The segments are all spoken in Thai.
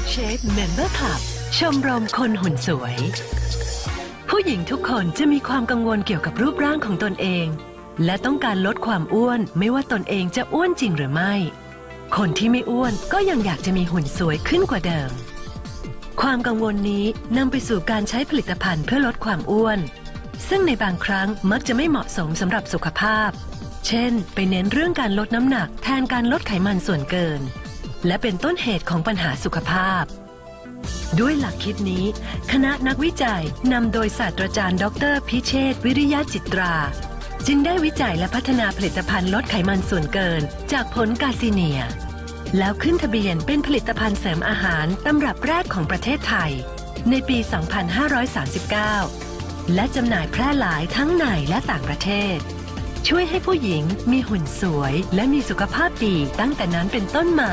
Gold Shape Member Club ชมรมคนหุ่นสวย ผู้หญิงทุกคนจะมีความกังวลเกี่ยวกับรูปร่างของตนเอง และต้องการลดความอ้วนไม่ว่าตนเองจะอ้วนจริงหรือไม่ คนที่ไม่อ้วนก็ยังอยากจะมีหุ่นสวยขึ้นกว่าเดิม ความกังวลนี้นำไปสู่การใช้ผลิตภัณฑ์เพื่อลดความอ้วน ซึ่งในบางครั้งมักจะไม่เหมาะสมสำหรับสุขภาพ เช่น ไปเน้นเรื่องการลดน้ำหนักแทนการลดไขมันส่วนเกิน และเป็นต้นเหตุของปัญหาสุขภาพ ด้วยหลักคิดนี้ คณะนักวิจัยนำโดยศาสตราจารย์ ดร พิเชษวิริยะจิตรา จึงได้วิจัยและพัฒนาผลิตภัณฑ์ลดไขมันส่วนเกิน จากผลกาซิเนีย แล้วขึ้นทะเบียนเป็นผลิตภัณฑ์เสริมอาหารตำรับแรกของประเทศไทย ในปี 2539 และจำหน่ายแพร่หลายทั้งในและต่างประเทศช่วยให้ผู้หญิงมีหุ่นสวยและมีสุขภาพดีตั้งแต่นั้นเป็นต้นมา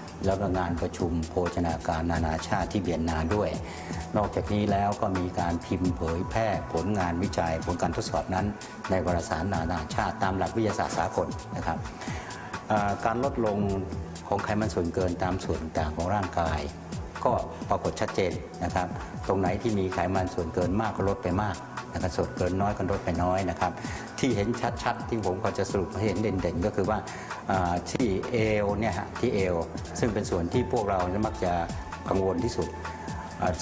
แล้วก็งานประชุมโภชนาการนานาชาติที่เวียนนาด้วย นอกจากนี้แล้วก็มีการพิมพ์เผยแพร่ผลงานวิจัยผลการทดสอบนั้น ในวารสารนานาชาติตามหลักวิทยาศาสตร์สากลนะครับการลดลงของไขมันส่วนเกินตามส่วนต่างของร่างกาย ก็ปรากฏชัดเจนนะครับ ตรงไหนที่มีไขมันส่วนเกินมากก็ลดไปมากนะครับส่วนเกินน้อยก็ลดไปน้อยนะครับ ที่เห็นชัดๆ ที่ผมก็จะสรุปให้เห็นเด่นๆ ก็คือว่าที่เอวเนี่ยฮะที่เอว ซึ่งเป็นส่วนที่พวกเราเนี่ยมักจะกังวลที่สุด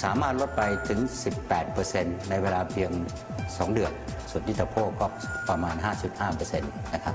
สามารถลดไปถึง 18%ในเวลาเพียง 2 เดือน ส่วนที่ตะโพกก็ประมาณ 5.5%นะครับ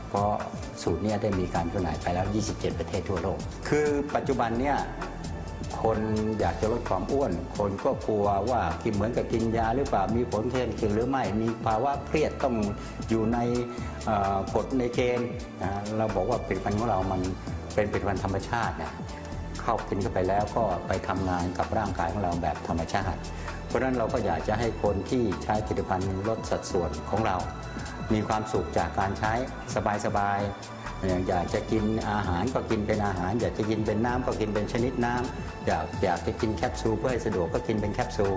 เพราะสูตรเนี้ได้มีการจำหน่ายไปแล้ว 27 ประเทศทั่วโลก คือปัจจุบันเนี่ยคนอยากจะลดความอ้วน คนก็กลัวว่ากินเหมือนกับกินยาหรือเปล่า มีผลเทนคืนหรือไม่ มีภาวะเครียดต้องอยู่ในกฎในเกณฑ์นเราบอกว่าผลิตภัณฑ์ของเรามันเป็นผลิตภัณฑ์ธรรมชาติเนี่ยเข้ากินเข้าไปแล้วก็ไปทำงานกับร่างกายของเราแบบธรรมชาติ เพราะฉะนั้นเราก็อยากจะให้คนที่ใช้ผลิตภัณฑ์ลดสัดส่วนของเรา มีความสุขจากการใช้สบายๆอย่างอยากจะกินอาหารก็กินเป็นอาหาร อยากจะกินเป็นน้ำก็กินเป็นชนิดน้ำอยากอยากจะกินแคปซูลเพื่อให้สะดวกก็กินเป็นแคปซูล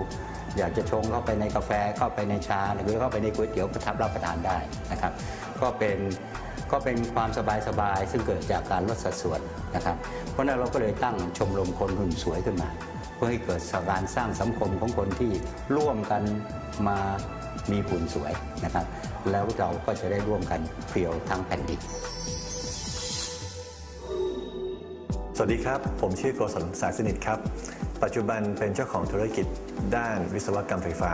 อยากจะชงเข้าไปในกาแฟเข้าไปในชาหรือเข้าไปในก๋วยเตี๋ยวก็ทับรับประทานได้นะครับ ก็เป็นก็เป็นความสบายๆซึ่งเกิดจากการลดสัดส่วนนะครับ เพราะฉะนั้นเราก็เลยตั้งชมรมคนหุ่นสวยขึ้นมา เพื่อให้เกิดการสร้างสังคมของคนที่ร่วมกันมา มีหุ่นสวยนะครับ แล้วเราก็จะได้ร่วมกันเพียวทั้งแผ่นดินสวัสดีครับ ผมชื่อโกศลสายสนิทครับ ปัจจุบันเป็นเจ้าของธุรกิจด้านวิศวกรรมไฟฟ้า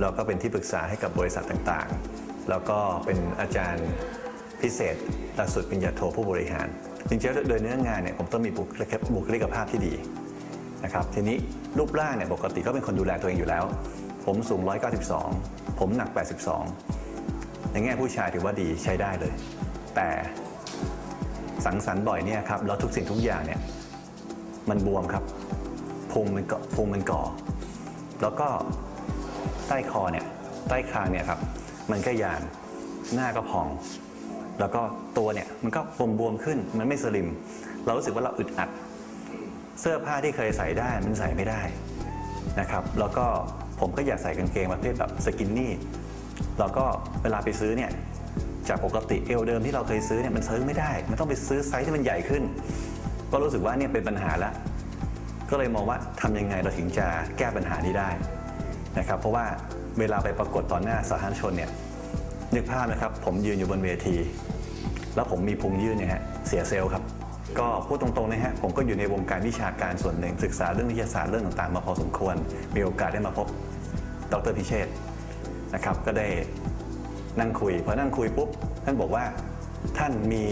แล้วก็เป็นที่ปรึกษาให้กับบริษัทต่างๆ แล้วก็เป็นอาจารย์พิเศษหลักสูตรปริญญาโทผู้บริหาร จริงๆโดยเนื้องานเนี่ยผมต้องมีบุคลิกบุคลิกภาพที่ดีนะครับทีนี้รูปร่างเนี่ยปกติก็เป็นคนดูแลตัวเองอยู่แล้ว ผมสูง 192 ผมหนัก 82 ในแง่ผู้ชายถือว่าดีใช้ได้เลย แต่สังสรรค์บ่อยเนี่ยครับแล้วทุกสิ่งทุกอย่างเนี่ยมันบวมครับพุงมันเกาะพุงมันก่อ แล้วก็ใต้คอเนี่ยใต้คางเนี่ยครับมันก็ยานหน้าก็พอง แล้วก็ตัวเนี่ยมันก็บวมบวมๆขึ้นมันไม่สลิม เรารู้สึกว่าเราอึดอัด เสื้อผ้าที่เคยใส่ได้มันใส่ไม่ได้นะครับ แล้วก็ ผมก็อยากใส่กางเกงประเภทแบบสกินนี่แล้วก็เวลาไปซื้อเนี่ยจากปกติเอวเดิมที่เราเคยซื้อเนี่ยมันซื้อไม่ได้ มันต้องไปซื้อไซส์ที่มันใหญ่ขึ้น ก็รู้สึกว่าเนี่ยเป็นปัญหาละก็เลยมองว่าทำยังไงเราถึงจะแก้ปัญหานี้ได้นะครับ เพราะว่าเวลาไปปรากฏต่อหน้าสาธารณชนเนี่ยนึกภาพนะครับ ผมยืนอยู่บนเวที แล้วผมมีพุงยื่นเนี่ยฮะเสียเซลล์ครับ ก็พูดตรงๆนะฮะผมก็อยู่ในวงการวิชาการส่วนหนึ่งศึกษาเรื่องวิทยาศาสตร์เรื่องต่างๆ มาพอสมควร มีโอกาสได้มาพบ ดรพิเชษฐ์นะครับก็ได้นั่งคุยพอนั่งคุยปุ๊บท่านบอกว่าท่านมี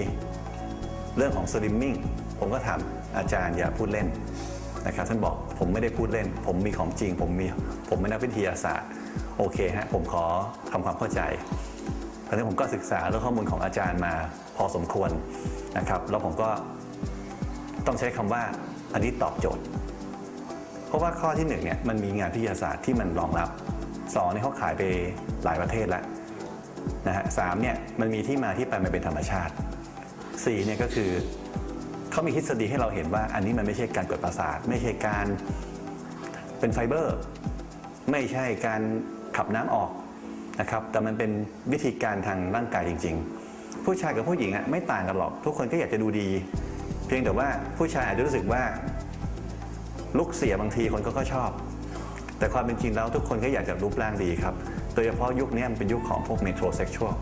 เรื่องของสลิมมิ่งผมก็ถามอาจารย์อย่าพูดเล่นนะครับท่านบอกผมไม่ได้พูดเล่น ผมมีของจริง ผมมีผมเป็นนักวิทยาศาสตร์ โอเคฮะผมขอทำความเข้าใจตอนนี้ผมก็ศึกษาเรื่องข้อมูลของอาจารย์มาพอสมควรนะครับ แล้วผมก็ต้องใช้คำว่าอันนี้ตอบโจทย์ เพราะว่าข้อที่หนึ่งเนี่ยมันมีงานวิทยาศาสตร์ที่มันรองรับสองเนี่ยเขาขายไปหลายประเทศแล้วนะฮะสามเนี่ยมันมีที่มาที่ไปมันเป็นธรรมชาติสี่เนี่ยก็คือเขามีทฤษฎีให้เราเห็นว่าอันนี้มันไม่ใช่การกดประสาท ไม่ใช่การเป็นไฟเบอร์ ไม่ใช่การขับน้ำออกนะครับแต่มันเป็นวิธีการทางร่างกายจริง ๆ ผู้ชายกับผู้หญิงอะไม่ต่างกันหรอก ทุกคนก็อยากจะดูดี เพียงแต่ว่าผู้ชายอาจจะรู้สึกว่า ลุกเสียบางทีคนก็กชอบ แต่ความเป็นจริงแล้วทุกคนก็อยากจะรูปร่างดีครับ โดยเฉพาะยุคนี้มันเป็นยุคของพวกเมโทรเซ็กชวล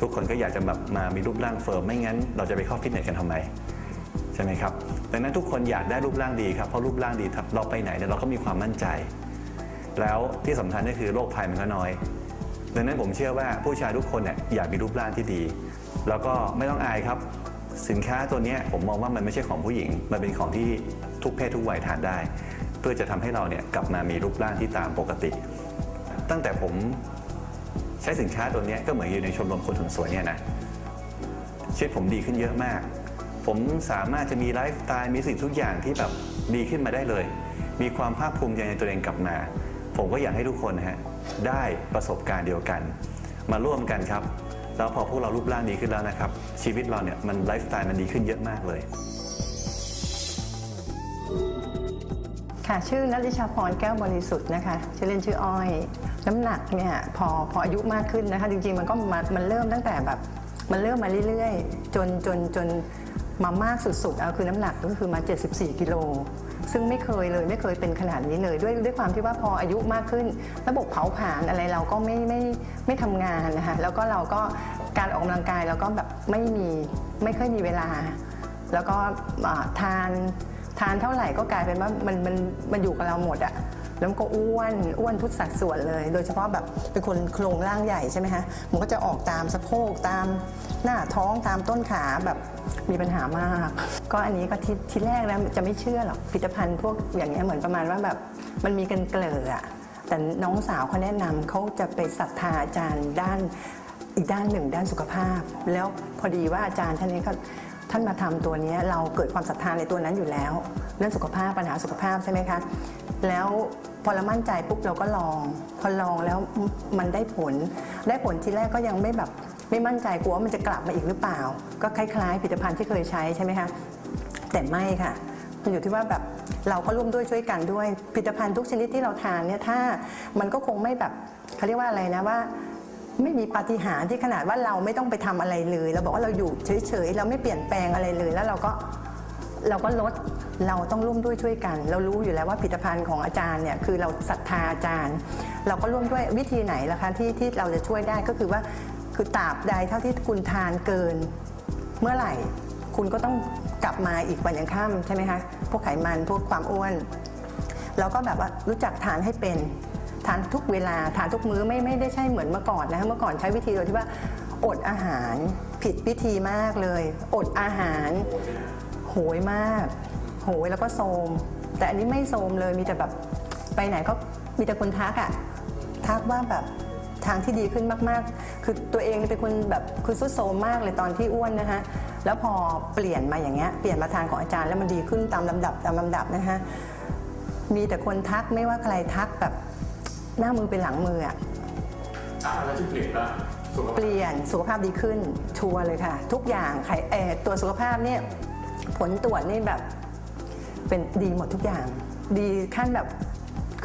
ทุกคนก็อยากจะแบบมามีรูปร่างเฟิร์มไม่งั้น เราจะไปเข้าฟิตเนสกันทำไมใช่ไหมครับดังนั้นทุกคนอยากได้รูปร่างดีครับเพราะรูปร่างดีเราไปไหนเนี่ยเราก็มีความมั่นใจ แล้วที่สำคัญก็คือโรคภัยมันก็น้อย ดังนั้นผมเชื่อว่าผู้ชายทุกคนเนี่ยอยากมีรูปร่างที่ดี แล้วก็ไม่ต้องอายครับ สินค้าตัวนี้ผมมองว่ามันไม่ใช่ของผู้หญิง มันเป็นของที่ ทุกเพศทุกวัยทานได้ เพื่อจะทำให้เราเนี่ยกลับมามีรูปร่างที่ตามปกติ ตั้งแต่ผมใช้สินค้าตัวนี้ก็เหมือนอยู่ในชมรมคนหุ่นสวยเนี่ยนะชีวิตผมดีขึ้นเยอะมาก ผมสามารถจะมีไลฟ์สไตล์มีสิ่งทุกอย่างที่แบบดีขึ้นมาได้เลย มีความภาคภูมิใจในตัวเองกลับมา ผมก็อยากให้ทุกคนนะฮะได้ประสบการณ์เดียวกัน มาร่วมกันครับแล้วพอพวกเรารูปร่างดีขึ้นแล้วนะครับ ชีวิตเราเนี่ยมันไลฟ์สไตล์มันดีขึ้นเยอะมากเลย ค่ะชื่อนัทิชาพรแก้วบริสุทธิ์นะคะชื่อเล่นชื่ออ้อย น้ำหนักเนี่ยพอพออายุมากขึ้นนะคะ จริงๆมันก็มามันเริ่มตั้งแต่แบบมันเริ่มมาเรื่อยๆ จนจนจนมามากสุดๆเอาคือน้ำหนักก็คือมา 74 กิโล ซึ่งไม่เคยเลยไม่เคยเป็นขนาดนี้เลย ด้วยด้วยความที่ว่าพออายุมากขึ้น ระบบเผาผลาญอะไรเราก็ไม่ไม่ไม่ทำงานนะคะแล้วก็เราก็การออกกำลังกายเราก็แบบไม่มีไม่เคยมีเวลา แล้วก็ทาน ทานเท่าไหร่ก็กลายเป็นว่ามันมันมันอยู่กับเราหมดอะแล้วก็อ้วนอ้วนทุกสัดส่วนเลย โดยเฉพาะแบบเป็นคนโครงร่างใหญ่ใช่ไหมฮะมันก็จะออกตามสะโพกตามหน้าท้องตามต้นขาแบบมีปัญหามาก ก็อันนี้ก็ทีทีแรกแล้วจะไม่เชื่อหรอกผลิตภัณฑ์พวกอย่างเงี้ยเหมือนประมาณว่าแบบมันมีกันเกลืออะแต่น้องสาวเขาแนะนำเขาจะไปศรัทธาอาจารย์ด้านอีกด้านหนึ่งด้านสุขภาพ แล้วพอดีว่าอาจารย์ท่านนี้ก็ ท่านมาทำตัวนี้เราเกิดความศรัทธาในตัวนั้นอยู่แล้วเรื่องสุขภาพปัญหาสุขภาพใช่ไหมคะแล้วพอเรามั่นใจปุ๊บเราก็ลอง พอลองแล้วมันได้ผล ได้ผลทีแรกก็ยังไม่แบบไม่มั่นใจกลัวว่ามันจะกลับมาอีกหรือเปล่า ก็คล้ายๆผลิตภัณฑ์ที่เคยใช้ใช่ไหมคะแต่ไม่ค่ะมันอยู่ที่ว่าแบบเราก็ร่วมด้วยช่วยกันด้วยผลิตภัณฑ์ทุกชนิดที่เราทานเนี่ยถ้ามันก็คงไม่แบบเขาเรียกว่าอะไรนะว่า ไม่มีปาฏิหาริย์ที่ขนาดว่าเราไม่ต้องไปทำอะไรเลยเราบอกว่าเราอยู่เฉยๆเราไม่เปลี่ยนแปลงอะไรเลยแล้วเราก็เราก็ลดเราต้องร่วมด้วยช่วยกัน เรารู้อยู่แล้วว่าผลิตภัณฑ์ของอาจารย์เนี่ยคือเราศรัทธาอาจารย์ เราก็ร่วมด้วยวิธีไหนล่ะคะที่ที่เราจะช่วยได้ก็คือว่าคือตราบใดเท่าที่คุณทานเกิน เมื่อไหร่ คุณก็ต้องกลับมาอีกวันยังค่ำใช่ไหมคะพวกไขมันพวกความอ้วน เราก็แบบว่ารู้จักทานให้เป็น ทานทุกเวลาทานทุกมื้อไม่ไม่ได้ใช่เหมือนเมื่อก่อนนะคะเมื่อก่อนใช้วิธีโดยที่ว่า อดอาหารผิดวิธีมากเลย อดอาหารโหยมาก โหยแล้วก็โทรมแต่อันนี้ไม่โทรมเลยมีแต่แบบไปไหนก็มีแต่คนทักอะทักว่าแบบทางที่ดีขึ้นมากๆ คือตัวเองเป็นคนแบบคือสุดโทรมมากเลยตอนที่อ้วนนะคะ แล้วพอเปลี่ยนมาอย่างเงี้ย เปลี่ยนมาทานของอาจารย์แล้วมันดีขึ้นตามลำดับตามลำดับนะคะ มีแต่คนทักไม่ว่าใครทักแบบ หน้ามือเป็นหลังมืออะอะไรที่เปลี่ยนได้สุขภาพเปลี่ยนสุขภาพดีขึ้นชัวร์เลยค่ะ ทุกอย่างใครเออตัวสุขภาพเนี่ยผลตรวจนี่แบบเป็นดีหมดทุกอย่าง ดีขั้นแบบ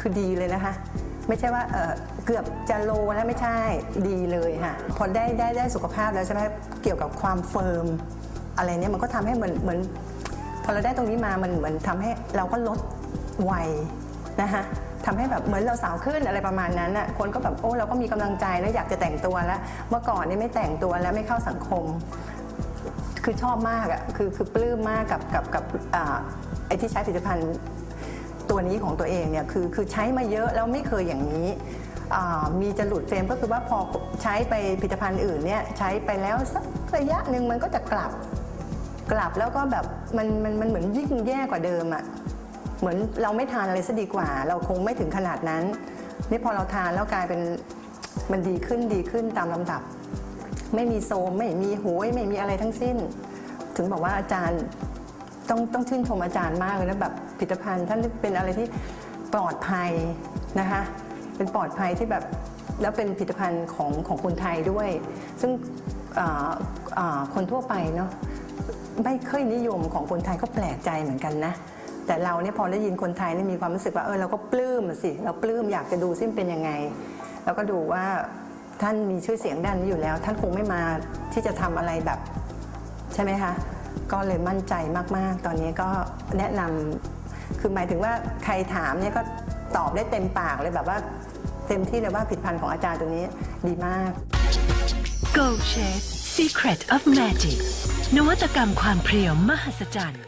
คือดีเลยนะคะ ไม่ใช่ว่าเออเกือบจะโลแล้วไม่ใช่ดีเลยค่ะพอได้ได้ได้สุขภาพแล้วใช่ไหมเกี่ยวกับความเฟิร์มอะไรเนี่ยมันก็ทำให้เหมือนเหมือนพอเราได้ตรงนี้มามันเหมือนทำให้เราก็ลดวัยนะคะ ทำให้แบบเหมือนเราสาวขึ้นอะไรประมาณนั้นน่ะคนก็แบบโอ้เราก็มีกำลังใจนะอยากจะแต่งตัวแล้วเมื่อก่อนนี่ไม่แต่งตัวแล้วไม่เข้าสังคม คือชอบมากอะคือคือปลื้มมากกับกับกับอ่าไอ้ที่ใช้ผลิตภัณฑ์ตัวนี้ของตัวเองเนี่ยคือคือใช้มาเยอะแล้วไม่เคยอย่างนี้อ่ามีจะหลุดเฟรมก็คือว่าพอใช้ไปผลิตภัณฑ์อื่นเนี่ยใช้ไปแล้วสักระยะหนึ่งมันก็จะกลับกลับแล้วก็แบบมันมันมันเหมือนยิ่งแย่กว่าเดิมอะ เหมือนเราไม่ทานอะไรซะดีกว่า เราคงไม่ถึงขนาดนั้น นี่พอเราทานแล้วกลายเป็นมันดีขึ้นดีขึ้นตามลำดับ ไม่มีโซมไม่มีหวยไม่มีอะไรทั้งสิ้น ถึงบอกว่าอาจารย์ต้องต้องชื่นชมอาจารย์มากเลยนะแบบผลิตภัณฑ์ท่านเป็นอะไรที่ปลอดภัยนะคะเป็นปลอดภัยที่แบบแล้วเป็นผลิตภัณฑ์ของของคนไทยด้วย ซึ่งคนทั่วไปเนาะไม่เคยนิยมของคนไทยก็แปลกใจเหมือนกันนะ แต่เราเนี่ยพอได้ยินคนไทยเนี่ยมีความรู้สึกว่าเออเราก็ปลื้มสิเราปลื้มอยากจะดูซิมเป็นยังไง แล้วก็ดูว่าท่านมีชื่อเสียงด้านนี้อยู่แล้ว ท่านคงไม่มาที่จะทำอะไรแบบ ใช่ไหมคะก็เลยมั่นใจมากๆ ตอนนี้ก็แนะนำคือหมายถึงว่าใครถามเนี่ยก็ตอบได้เต็มปากเลยแบบว่าเต็มที่เลยว่าผลิตภัณฑ์ของอาจารย์ตัวนี้ดีมาก Go share Secret of Magic นวัตกรรมความเพรียวมหัศจรรย์